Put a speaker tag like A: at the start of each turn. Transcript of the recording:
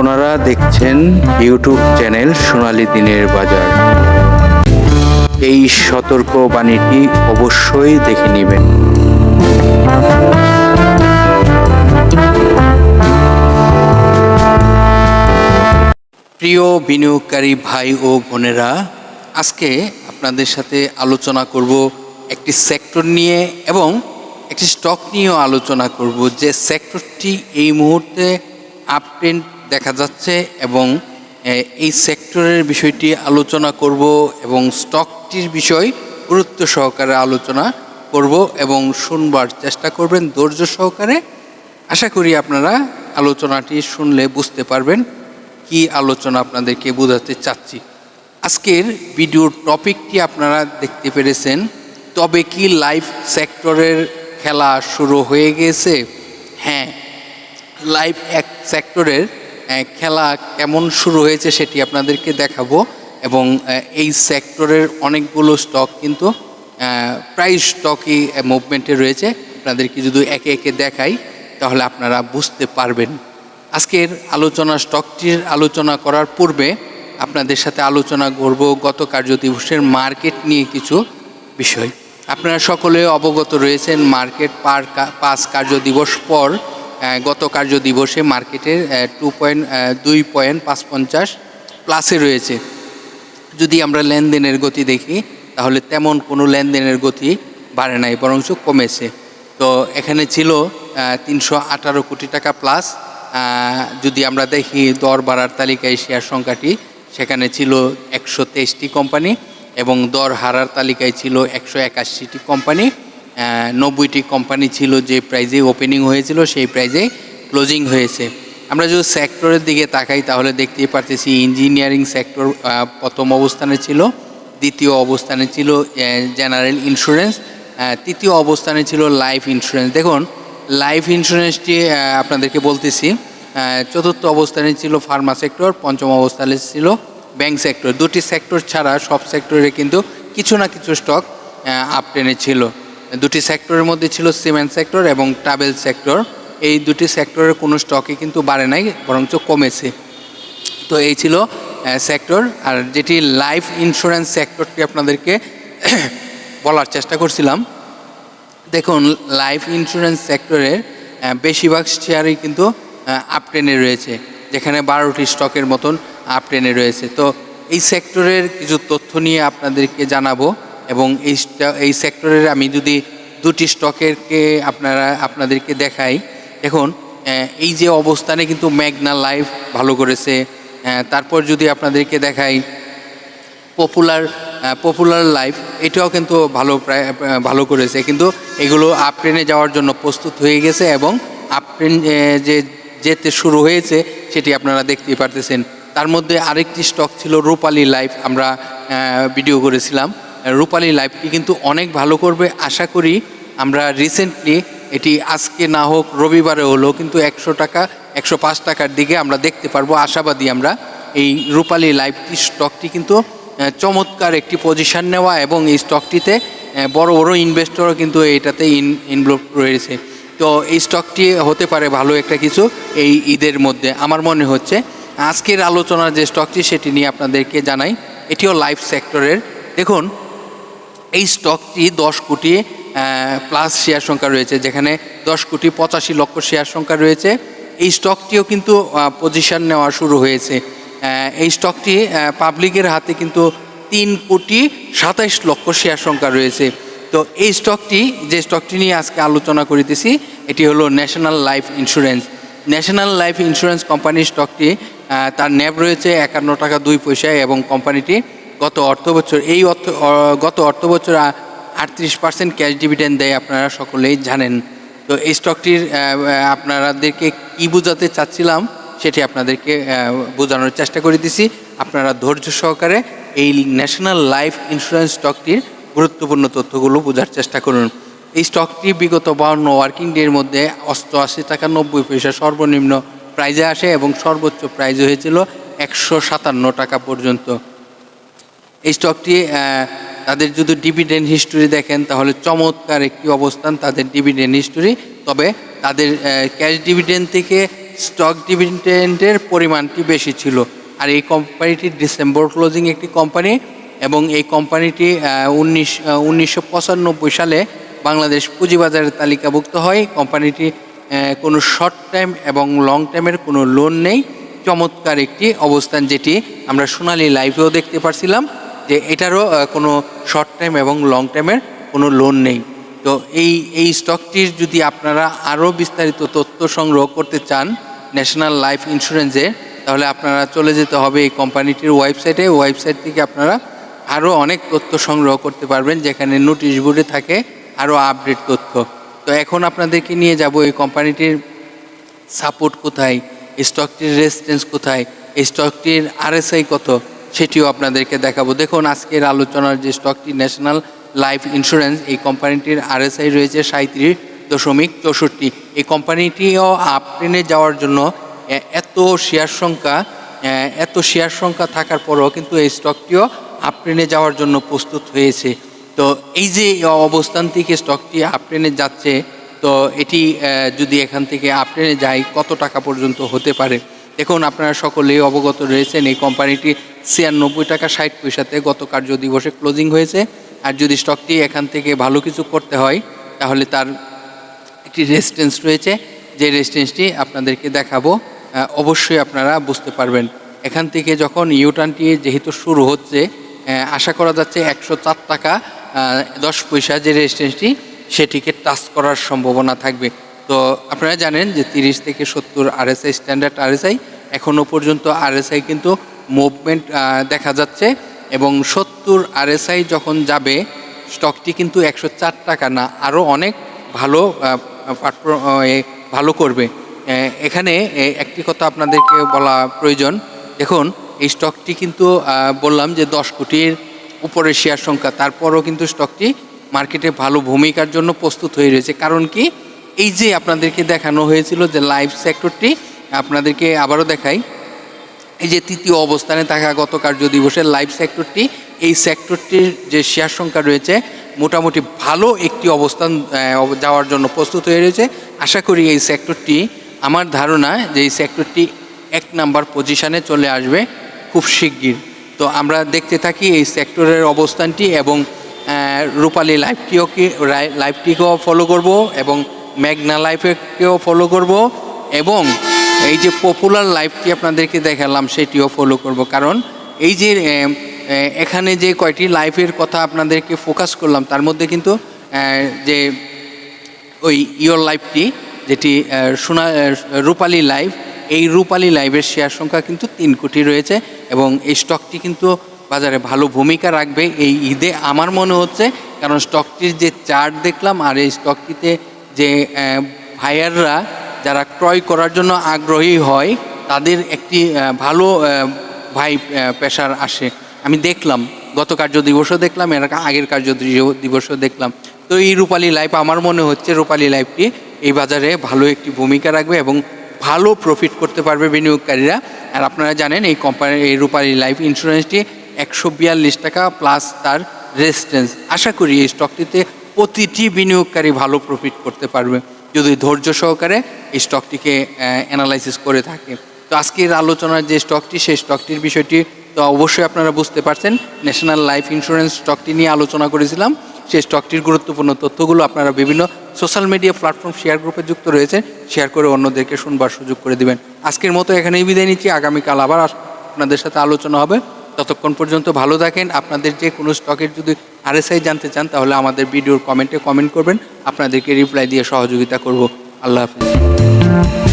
A: আপনারা দেখছেন YouTube channel সোনালী দিনের বাজার। এই সতর্ক বাণীটি অবশ্যই দেখে নেবেন। প্রিয় বিনিয়োগকারী ভাই ও বোনেরা, আজকে আপনাদের সাথে আলোচনা করব একটি সেক্টর নিয়ে এবং একটি স্টক নিয়েও আলোচনা করব যে সেক্টরটি এই মুহূর্তে আপট্রেন্ড দেখা যাচ্ছে এবং এই সেক্টরের বিষয়টি আলোচনা করব এবং স্টকটির বিষয় গুরুত্ব সহকারে আলোচনা করব এবং শুনবার চেষ্টা করবেন, ধৈর্য সহকারে। আশা করি আপনারা আলোচনাটি শুনলে বুঝতে পারবেন কি আলোচনা আপনাদেরকে বোঝাতে চাচ্ছি। আজকের ভিডিওর টপিকটি আপনারা দেখতে পেরেছেন, তবে কি লাইফ সেক্টরের খেলা শুরু হয়ে গেছে? হ্যাঁ লাইভ এক সেক্টরের খেলা কেমন শুরু হয়েছে সেটি আপনাদেরকে দেখাবো এবং এই সেক্টরের অনেকগুলো স্টক কিন্তু প্রায় স্টকই মুভমেন্টে রয়েছে। আপনাদেরকে যদি একে একে দেখাই, তাহলে আপনারা বুঝতে পারবেন। আজকের আলোচনা স্টকটির আলোচনা করার পূর্বে আপনাদের সাথে আলোচনা করব গত কার্য দিবসের মার্কেট নিয়ে কিছু বিষয়। আপনারা সকলে অবগত রয়েছেন মার্কেট পার পাঁচ কার্য দিবস পর গত কার্য দিবসে মার্কেটের টু পয়েন্ট দুই পয়েন্ট পাঁচ পঞ্চাশ প্লাসে রয়েছে। যদি আমরা লেনদেনের গতি দেখি, তাহলে তেমন কোনো লেনদেনের গতি বাড়ে নাই, বরঞ্চ কমেছে। তো এখানে ছিল তিনশো আঠারো কোটি টাকা প্লাস যদি আমরা দেখি দর বাড়ার তালিকায় শেয়ার সংখ্যাটি, সেখানে ছিল একশো তেইশটি কোম্পানি এবং দর হারার তালিকায় ছিল একশো একাশিটি কোম্পানি নব্বইটি কোম্পানি ছিল যে প্রাইজে ওপেনিং হয়েছিল, সেই প্রাইজে ক্লোজিং হয়েছে। আমরা যদি সেক্টরের দিকে তাকাই, তাহলে দেখতেই পারতেছি ইঞ্জিনিয়ারিং সেক্টর প্রথম অবস্থানে ছিল, দ্বিতীয় অবস্থানে ছিল জেনারেল ইন্স্যুরেন্স তৃতীয় অবস্থানে ছিল লাইফ ইন্স্যুরেন্স দেখুন লাইফ ইন্স্যুরেন্সটি আপনাদেরকে বলতেছি চতুর্থ অবস্থানে ছিল ফার্মা সেক্টর পঞ্চম অবস্থানে ছিল ব্যাংক সেক্টর দুটি সেক্টর ছাড়া সব সেক্টরে কিন্তু কিছু না কিছু স্টক আপটেনে ছিল। দুটি সেক্টরের মধ্যে ছিল সিমেন্ট সেক্টর এবং ট্রাভেল সেক্টর। এই দুটি সেক্টরের কোনো স্টকই কিন্তু বাড়ে নাই, বরঞ্চ কমেছে। তো এই ছিল সেক্টর। আর যেটি লাইফ ইন্স্যুরেন্স সেক্টরটি আপনাদেরকে বলার চেষ্টা করছিলাম। দেখুন লাইফ ইন্স্যুরেন্স সেক্টরের বেশিরভাগ শেয়ারই কিন্তু আপটেনে রয়েছে। যেখানে বারোটি স্টকের মতন আপটেনে রয়েছে। তো এই সেক্টরের কিছু তথ্য নিয়ে আপনাদেরকে জানাব। এবং এই এই সেক্টরের আমি যদি দুটি স্টকেরকে আপনারা আপনাদেরকে দেখাই আহ, এই যে অবস্থানে কিন্তু ম্যাগনা লাইফ ভালো করেছে। তারপর যদি আপনাদেরকে দেখাই পপুলার পপুলার লাইফ এটাও কিন্তু ভালো প্রায় ভালো করেছে। কিন্তু এগুলো আপ ট্রেনে যাওয়ার জন্য প্রস্তুত হয়ে গেছে এবং আপ ট্রেন যে যেতে শুরু হয়েছে সেটি আপনারা দেখতেই পারতেছেন। তার মধ্যে আরেকটি স্টক ছিল রূপালী লাইফ আমরা ভিডিও করেছিলাম। রূপালী লাইভটি কিন্তু অনেক ভালো করবে। আশা করি আমরা রিসেন্টলি এটি আজকে না হোক, রবিবারে হলো কিন্তু একশো টাকা, একশো পাঁচ টাকার দিকে আমরা দেখতে পারব। আশাবাদী আমরা এই রূপালী লাইভটি স্টকটি কিন্তু চমৎকার একটি পজিশন নেওয়া এবং এই স্টকটিতে বড় বড় ইনভেস্টরও কিন্তু এটাতে ইন ইনভলভ রয়েছে। তো এই স্টকটি হতে পারে ভালো একটা কিছু এই ঈদের মধ্যে। আমার মনে হচ্ছে আজকের আলোচনার যে স্টকটি সেটি নিয়ে আপনাদেরকে জানাই। এটিও লাইফ সেক্টরের দেখুন এই স্টকটি দশ কোটি প্লাস শেয়ার সংখ্যা রয়েছে, যেখানে দশ কোটি পঁচাশি লক্ষ শেয়ার সংখ্যা রয়েছে। এই স্টকটিও কিন্তু পজিশন নেওয়া শুরু হয়েছে। এই স্টকটি পাবলিকের হাতে কিন্তু তিন কোটি সাতাইশ লক্ষ শেয়ার সংখ্যা রয়েছে। তো এই স্টকটি যে স্টকটি নিয়ে আজকে আলোচনা করিতেছি, এটি হলো national life insurance national life insurance কোম্পানির স্টকটি তার ন্যাব রয়েছে একান্ন টাকা দুই পয়সায় এবং কোম্পানিটি গত অর্থ বছর, এই অর্থ গত অর্থ বছর আটত্রিশ পার্সেন্ট ক্যাশ ডিভিডেন্ড দেয় আপনারা সকলেই জানেন। তো এই স্টকটির আপনারাদেরকে কি বোঝাতে চাচ্ছিলাম সেটি আপনাদেরকে বোঝানোর চেষ্টা করে দিছি। আপনারা ধৈর্য সহকারে এই ন্যাশনাল লাইফ ইন্স্যুরেন্স স্টকটির গুরুত্বপূর্ণ তথ্যগুলো বোঝার চেষ্টা করুন। এই স্টকটি বিগত বাউন্ন ওয়ার্কিং ডের মধ্যে অষ্টআশি টাকা নব্বই পয়সা সর্বনিম্ন প্রাইজে আসে এবং সর্বোচ্চ প্রাইজ হয়েছিল একশো সাতান্ন টাকা পর্যন্ত। এই স্টকটি তাদের যদি ডিভিডেন্ড হিস্টোরি দেখেন, তাহলে চমৎকার একটি অবস্থান তাদের ডিভিডেন্ড হিস্টোরি তবে তাদের ক্যাশ ডিভিডেন্ড থেকে স্টক ডিভিডেন্ডের পরিমাণটি বেশি ছিল। আর এই কোম্পানিটি ডিসেম্বর ক্লোজিং একটি কোম্পানি এবং এই কোম্পানিটি উনিশ উনিশশো সালে বাংলাদেশ পুঁজিবাজারের তালিকাভুক্ত হয়। কোম্পানিটি কোনো শর্ট টাইম এবং লং টাইমের কোনো লোন নেই। চমৎকার একটি অবস্থান যেটি আমরা সোনালী লাইভেও দেখতে পারছিলাম। যে এটারও কোনো শর্ট টাইম এবং লং টাইমের কোনো লোন নেই। তো এই এই স্টকটির যদি আপনারা আরও বিস্তারিত তথ্য সংগ্রহ করতে চান ন্যাশনাল লাইফ ইন্স্যুরেন্সে তাহলে আপনারা চলে যেতে হবে এই কোম্পানিটির ওয়েবসাইটে ওয়েবসাইট থেকে আপনারা আরও অনেক তথ্য সংগ্রহ করতে পারবেন, যেখানে নোটিশ বোর্ডে থাকে আরও আপডেট তথ্য। তো এখন আপনাদেরকে নিয়ে যাব এই কোম্পানিটির সাপোর্ট কোথায় স্টকটির রেজিস্ট্যান্স কোথায় স্টকটির আরএসআই কত সেটিও আপনাদেরকে দেখাবো। দেখুন, আজকের আলোচনার যে স্টকটি ন্যাশনাল লাইফ ইন্স্যুরেন্স এই কোম্পানিটির আরএসআই রয়েছে সাঁত্রিশ দশমিক চৌষট্টি। এই কোম্পানিটিও আপ ট্রেনে যাওয়ার জন্য এত শেয়ার সংখ্যা এত শেয়ার সংখ্যা থাকার পরও কিন্তু এই স্টকটিও আপ ট্রেনে যাওয়ার জন্য প্রস্তুত হয়েছে। তো এই যে অবস্থান থেকে স্টকটি আপ ট্রেনে যাচ্ছে তো এটি যদি এখান থেকে আপট্রেনে যায় কত টাকা পর্যন্ত হতে পারে? দেখুন, আপনারা সকলেই অবগত রয়েছেন, এই কোম্পানিটি ছিয়ানব্বই টাকা ষাট পয়সাতে গত কার্য দিবসে ক্লোজিং হয়েছে। আর যদি স্টকটি এখান থেকে ভালো কিছু করতে হয়, তাহলে তার একটি রেজিস্ট্যান্স রয়েছে। যে রেজিস্ট্যান্সটি আপনাদেরকে দেখাবো অবশ্যই আপনারা বুঝতে পারবেন। এখান থেকে যখন ইউটার্নটি যেহেতু শুরু হচ্ছে আশা করা যাচ্ছে একশো চার টাকা দশ পয়সা যে রেজিস্ট্যান্সটি সেটিকে টাচ করার সম্ভাবনা থাকবে। তো আপনারা জানেন যে তিরিশ থেকে সত্তর আরএসআই স্ট্যান্ডার্ড আরএসআই এখনও পর্যন্ত আরএসআই কিন্তু মুভমেন্ট দেখা যাচ্ছে এবং সত্তর আরএসআই যখন যাবে স্টকটি কিন্তু একশো চার টাকা না আরও অনেক ভালো ভালো করবে। এখানে একটি কথা আপনাদেরকে বলা প্রয়োজন। দেখুন, এই স্টকটি কিন্তু বললাম যে দশ কোটির উপরে শেয়ার সংখ্যা, তারপরও কিন্তু স্টকটি মার্কেটে ভালো ভূমিকার জন্য প্রস্তুত হয়ে রয়েছে। কারণ কি? এই যে আপনাদেরকে দেখানো হয়েছিল যে লাইভ সেক্টরটি, আপনাদেরকে আবারও দেখাই। এই যে তৃতীয় অবস্থানে থাকা গত কার্য দিবসের লাইভ সেক্টরটি, এই সেক্টরটির যে শেয়ার সংখ্যা রয়েছে, মোটামুটি ভালো একটি অবস্থান যাওয়ার জন্য প্রস্তুত হয়ে রয়েছে। আশা করি এই সেক্টরটি, আমার ধারণা যে এই সেক্টরটি এক নাম্বার পজিশানে চলে আসবে খুব শিগগির। তো আমরা দেখতে থাকি এই সেক্টরের অবস্থানটি এবং রূপালী লাইভটিও কি লাইভটিকেও ফলো করব এবং মেঘনা লাইফকেও ফলো করব এবং এই যে পপুলার লাইফটি আপনাদেরকে দেখালাম সেটিও ফলো করব। কারণ এই যে এখানে যে কয়টি লাইফের কথা আপনাদেরকে ফোকাস করলাম, তার মধ্যে কিন্তু যে ওই ইয়োর লাইফটি, যেটি সোনা রূপালী লাইফ, এই রূপালী লাইভের শেয়ার সংখ্যা কিন্তু তিন কোটি রয়েছে এবং এই স্টকটি কিন্তু বাজারে ভালো ভূমিকা রাখবে এই ঈদে। আমার মনে হচ্ছে, কারণ স্টকটির যে চার্ট দেখলাম আর এই স্টকটিতে যে ভাইয়াররা যারা ক্রয় করার জন্য আগ্রহী হয়, তাদের একটি ভালো ভাই পেশার আসে। আমি দেখলাম, গত কার্য দিবসও দেখলাম, এর আগের কার্য দিবসও দেখলাম। তো এই রূপালী লাইফ আমার মনে হচ্ছে রূপালী লাইফটি এই বাজারে ভালো একটি ভূমিকা রাখবে এবং ভালো প্রফিট করতে পারবে বিনিয়োগকারীরা। আর আপনারা জানেন, এই কোম্পানি এই রূপালী লাইফ ইন্স্যুরেন্সটি একশো বিয়াল্লিশ টাকা প্লাস তার রেজিস্ট্যান্স আশা করি এই স্টকটিতে প্রতিটি বিনিয়োগকারী ভালো প্রফিট করতে পারবে। যদি ধৈর্য সহকারে এই স্টকটিকে অ্যানালাইসিস করে থাকে। তো আজকের আলোচনার যে স্টকটি সেই স্টকটির বিষয়টি তো অবশ্যই আপনারা বুঝতে পারছেন। ন্যাশনাল লাইফ ইন্স্যুরেন্স স্টকটি নিয়ে আলোচনা করেছিলাম। সেই স্টকটির গুরুত্বপূর্ণ তথ্যগুলো আপনারা বিভিন্ন সোশ্যাল মিডিয়া প্ল্যাটফর্ম শেয়ার গ্রুপে যুক্ত রয়েছে। শেয়ার করে অন্যদেরকে শুনবার সুযোগ করে দিবেন। আজকের মতো এখানেই বিদায় নিচ্ছি। আগামীকাল আবার আপনাদের সাথে আলোচনা হবে। ততক্ষণ পর্যন্ত ভালো থাকেন। আপনাদের যে কোনো স্টকের যদি আরএসআই জানতে চান, তাহলে আমাদের ভিডিওর কমেন্টে কমেন্ট করবেন। আপনাদেরকে রিপ্লাই দিয়ে সহযোগিতা করব। আল্লাহ হাফিজ।